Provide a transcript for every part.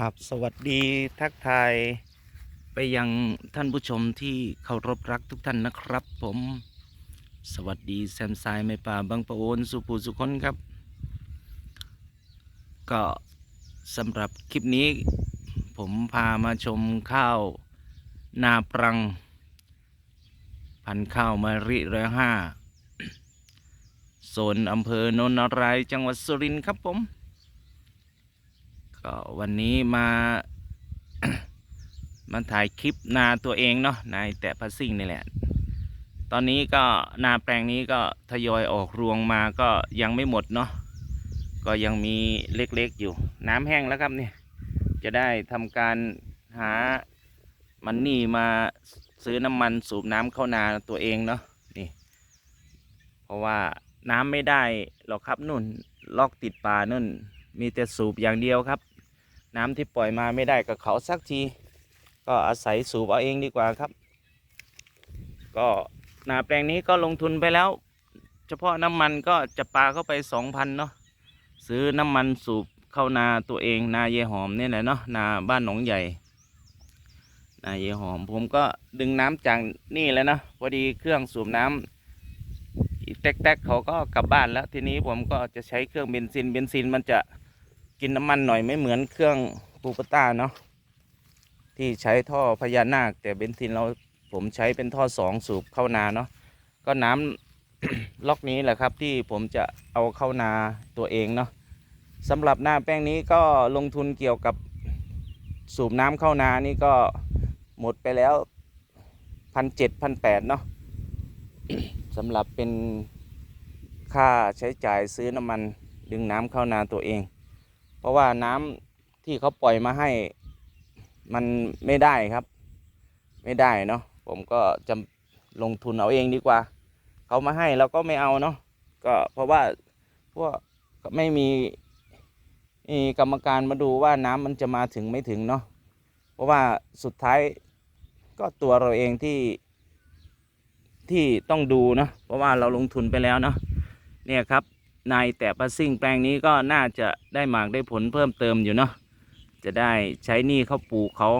ครับสวัสดีทักทายไปยังท่านผู้ชมที่เคารพรักทุกท่านนะครับ ผม สวัสดีแซมไซไม่ป่าบางปะโอนสุภูสุคนครับ ก็สำหรับคลิปนี้ ผมพามาชมข้าวนาปรัง พันข้าวมาริร้อยห้าโซนอำเภอโนนนารายจังหวัดสุรินทร์ครับผม ก็วันนี้มามาถ่ายคลิปนาตัวเองเนาะนายแต่พัสซิ่งนี่แหละ ตอนนี้ก็นาแปลงนี้ก็ทยอยออกรวงมาก็ยังไม่หมดเนาะก็ยังมีเล็กๆอยู่ น้ำแห้งแล้วครับเนี่ยจะได้ทำการหามันนี่มาซื้อน้ำมันสูบน้ำเข้านาตัวเองเนาะนี่ เพราะว่าน้ำไม่ได้หรอกครับนุ่น ลอกติดป่านุ่น มีแต่สูบอย่างเดียวครับ น้ำที่ปล่อยมาไม่ได้กับเขาสักที ก็อาศัยสูบเอาเองดีกว่าครับ ก็นาแปลงนี้ก็ลงทุนไปแล้ว เฉพาะน้ำมันก็จะปาเข้าไปสองพันเนาะซื้อน้ำมันสูบเข้านาตัวเองนาเยหอมเนี่ยแหละเนาะนาบ้านหนองใหญ่นาเยหอม ผมก็ดึงน้ำจากนี่แล้วนะพอดีเครื่องสูบน้ำอีแตกๆเขาก็กลับบ้านแล้วทีนี้ผมก็จะใช้เครื่องเบนซินเบนซินมันจะ กินน้ำมันหน่อยไม่เหมือนเครื่องปูปต้าเนาะที่ใช้ท่อพญานาค แต่เบนซินเราผมใช้เป็นท่อสองสูบเข้านาเนาะก็น้ำล็อกนี้แหละครับที่ผมจะเอาเข้านาตัวเองเนาะสำหรับหน้าแป้งนี้ก็ลงทุนเกี่ยวกับสูบน้ำเข้านานี่ก็หมดไปแล้วพันเจ็ดพันแปดเนาะสำหรับเป็นค่าใช้จ่ายซื้อน้ำมันดึงน้ำเข้านาตัวเอง เพราะว่าน้ำที่เขาปล่อยมาให้ มันไม่ได้ครับ ไม่ได้เนาะผมก็จะลงทุนเอาเองดีกว่า เขามาให้เราก็ไม่เอาเนาะก็เพราะว่าพวกไม่มีมีกรรมการมาดูว่าน้ำมันจะมาถึงไม่ถึงเนาะเพราะว่าสุดท้ายก็ตัวเราเองที่ที่ต้องดูเนาะเพราะว่าเราลงทุนไปแล้วเนาะเนี่ยครับ นายแต่ปัสซิ่งแปลงนี้ก็น่าจะได้หมากได้ผลเพิ่มเติมอยู่เนาะจะได้ใช้หนี้เขาปลูกเขา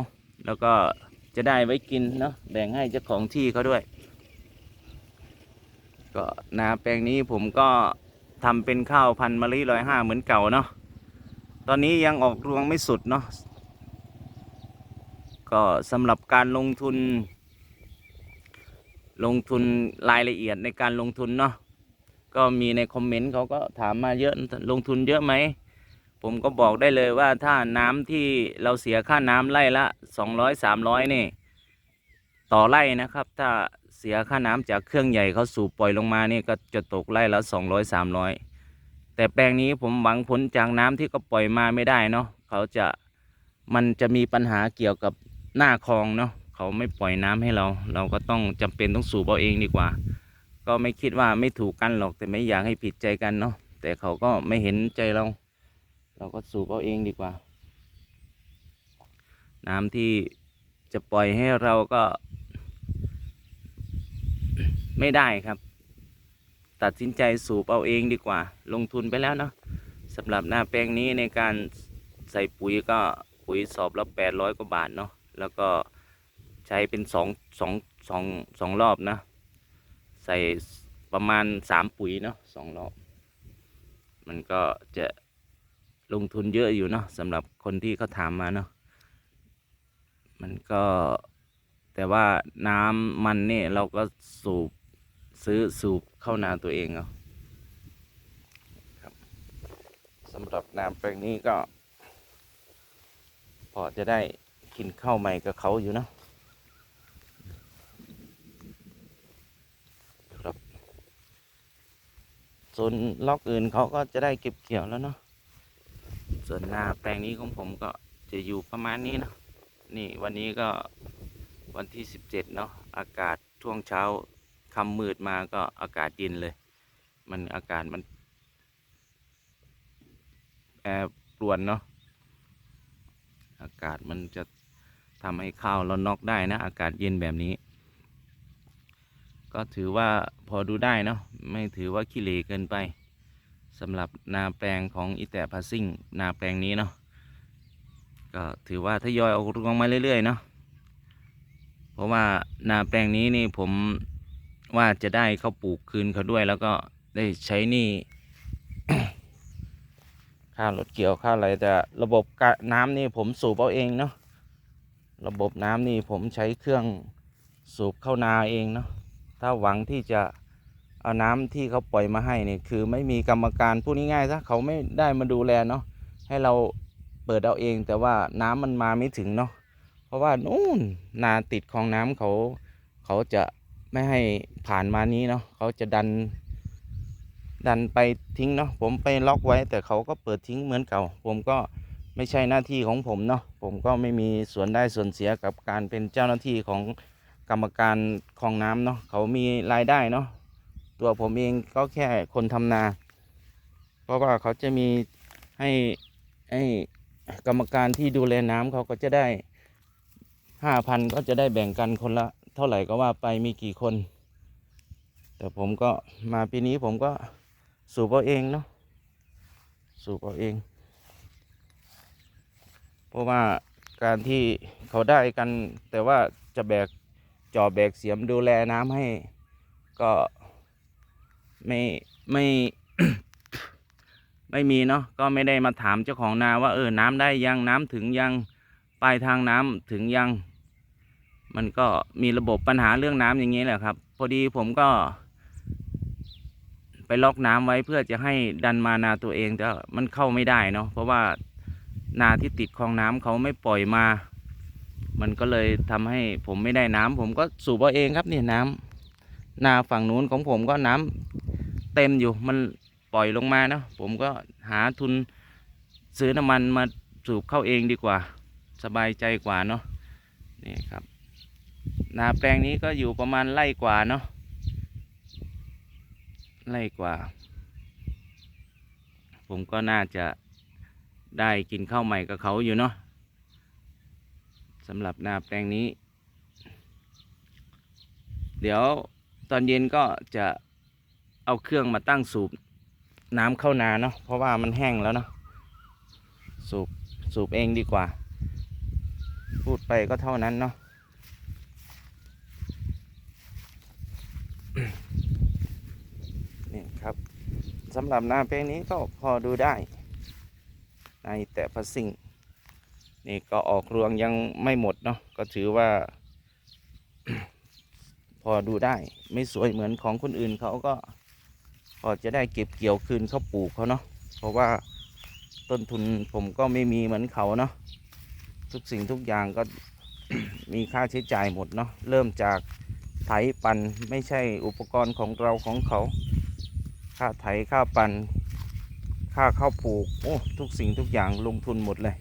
แล้วก็จะได้ไว้กินเนาะแบ่งให้เจ้าของที่เขาด้วย ก็นาแปลงนี้ผมก็ทำเป็นข้าวพันธุ์มะลิร้อยห้าเหมือนเก่าเนาะตอนนี้ยังออกรวงไม่สุดเนาะก็สำหรับการลงทุน ลงทุนรายละเอียดในการลงทุนเนาะ ก็มีในคอมเมนต์เขาก็ถามมาเยอะลงทุนเยอะไหม ผมก็บอกได้เลยว่าถ้าน้ำที่เราเสียค่าน้ำไร่ละสองร้อยสามร้อยนี่ ต่อไร่นะครับ ถ้าเสียค่าน้ำจากเครื่องใหญ่เขาสูบปล่อยลงมานี่ก็จะตกไร่ละสองร้อยสามร้อยแต่แปลงนี้ผมหวังผลจากน้ำที่เขาปล่อยมาไม่ได้เนาะเขาจะมันจะมีปัญหาเกี่ยวกับหน้าคลองเนาะเขาไม่ปล่อยน้ำให้เรา เราก็ต้องจำเป็นต้องสูบเอาเองดีกว่า ก็ไม่คิดว่าไม่ถูกกันหรอกแต่ไม่อยากให้ผิดใจกันเนาะแต่เขาก็ไม่เห็นใจเรา เราก็สูบเอาเองดีกว่า น้ำที่จะปล่อยให้เราก็ ไม่ได้ครับ ตัดสินใจสูบเอาเองดีกว่า ลงทุนไปแล้วเนาะสำหรับหน้าแปลงนี้ในการใส่ปุ๋ยก็ปุ๋ยสอบละแปดร้อยกว่าบาทเนาะแล้วก็ใช้เป็นสองสองสองสองรอบนะ ใส่ประมาณสามปุ๋ยเนาะสองรอบ มันก็จะลงทุนเยอะอยู่เนาะสำหรับคนที่เขาถามมาเนาะมันก็แต่ว่าน้ำมันเนี่ยเราก็สูบซื้อสูบเข้านาตัวเองเอาครับสำหรับน้ำแปลงนี้ก็ พอจะได้กินข้าวใหม่กับเขาอยู่เนาะ ส่วนล็อกอื่นเขาก็จะได้เก็บเกี่ยวแล้วเนาะส่วนนาแปลงนี้ของผมก็จะอยู่ประมาณนี้เนาะนี่วันนี้ก็วันที่สิบเจ็ดเนาะอากาศช่วงเช้าคำมืดมาก็อากาศเย็นเลย มันอากาศมันแปรปรวนเนาะอากาศมันจะทำให้ข้าวเราน็อกได้นะ อากาศเย็นแบบนี้ ก็ถือว่าพอดูได้เนาะไม่ถือว่าขี้เหร่เกินไปสำหรับนาแปลงของอีแตะพาซิ่งนาแปลงนี้เนาะก็ถือว่าทยอยออกรวงมาเรื่อยๆเนาะเพราะว่านาแปลงนี้นี่ผมว่าจะได้เขาปลูกคืนเขาด้วย แล้วก็ได้ใช้นี่ค่ารถเกี่ยวค่าอะไรแต่ระบบะน้ำนี่ผมสูบเอาเองเนาะระบบน้ำนี่ผมใช้เครื่องสูบเข้านาเองเนาะ ถ้าหวังที่จะเอาน้ำที่เขาปล่อยมาให้เนี่ยคือไม่มีกรรมการพูดง่ายๆซะเขาไม่ได้มาดูแลเนาะให้เราเปิดเอาเอง แต่ว่าน้ำมันมาไม่ถึงเนาะเพราะว่านู่นนาติดคลองน้ำเขาเขาจะไม่ให้ผ่านมานี้เนาะเขาจะดัน ดันไปทิ้งเนาะผมไปล็อกไว้ แต่เขาก็เปิดทิ้งเหมือนเก่า ผมก็ไม่ใช่หน้าที่ของผมเนาะผมก็ไม่มีส่วนได้ส่วนเสียกับการเป็นเจ้าหน้าที่ของ กรรมการคลองน้ำเนาะเขามีรายได้เนาะตัวผมเองก็แค่คนทำนา เพราะว่าเขาจะมีให้ให้กรรมการที่ดูแลน้ำเขาก็จะได้ห้าพันก็จะได้แบ่งกันคนละเท่าไหร่ก็ว่าไปมีกี่คน แต่ผมก็มาปีนี้ผมก็สูบเอาเองเนาะสูบเอาเอง เพราะว่าการที่เขาได้กันแต่ว่าจะแบก จอแบกเสียมดูแลน้ำให้ก็ไม่ไม่ไม่มีเนาะก็ไม่ได้มาถามเจ้าของนาว่าเออน้ำได้ยังน้ำถึงยังปลายทางน้ำถึงยัง มันก็มีระบบปัญหาเรื่องน้ำอย่างนี้แหละครับ พอดีผมก็ ไปล็อกน้ำไว้เพื่อจะให้ดันมานาตัวเองแต่มันเข้าไม่ได้เนาะเพราะว่านาที่ติดคลองน้ำเขาไม่ปล่อยมา มันก็เลยทำให้ผมไม่ได้น้ำผมก็สูบเอาเองครับเนี่ยน้ำนาฝั่งนู้นของผมก็น้ำเต็มอยู่มันปล่อยลงมาเนาะผมก็หาทุนซื้อน้ำมันมาสูบเข้าเองดีกว่า สบายใจกว่าเนาะนี่ครับนาแปลงนี้ก็อยู่ประมาณไร่กว่าเนาะไร่กว่า ผมก็น่าจะได้กินข้าวใหม่กับเขาอยู่เนาะ สำหรับนาแปลงนี้ เดี๋ยวตอนเย็นก็จะเอาเครื่องมาตั้งสูบน้ำเข้านาเนาะเพราะว่ามันแห้งแล้วเนาะสูบสูบเองดีกว่า พูดไปก็เท่านั้นเนาะนี่ครับสำหรับนาแปลงนี้ก็พอดูได้ ในแต่พัสิ่ง นี่ก็ออกรวงยังไม่หมดเนาะก็ถือว่า พอดูได้ไม่สวยเหมือนของคนอื่นเขาก็พอจะได้เก็บเกี่ยวคืนเขาปลูกเขาเนาะเพราะว่าต้นทุนผมก็ไม่มีเหมือนเขาเนาะทุกสิ่งทุกอย่างก็มีค่าใช้จ่ายหมดเนาะเริ่มจากไถปันไม่ใช่อุปกรณ์ของเราของเขา ค่าไถค่าปันค่าข้าวปลูกโอ้ทุกสิ่งทุกอย่างลงทุนหมดเลย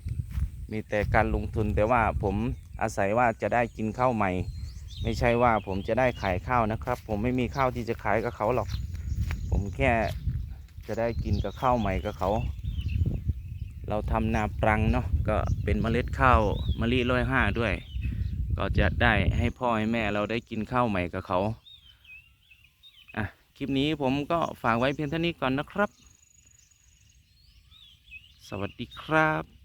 มีแต่การลงทุนแต่ว่าผมอาศัยว่าจะได้กินข้าวใหม่ ไม่ใช่ว่าผมจะได้ขายข้าวนะครับ ผมไม่มีข้าวที่จะขายกับเขาหรอก ผมแค่จะได้กินกับข้าวใหม่กับเขา เราทำนาปรังเนาะก็เป็นเมล็ดข้าวมะลิร้อยห้าด้วย ก็จะได้ให้พ่อให้แม่เราได้กินข้าวใหม่กับเขาอะคลิปนี้ผมก็ฝากไว้เพียงเท่านี้ก่อนนะครับ สวัสดีครับ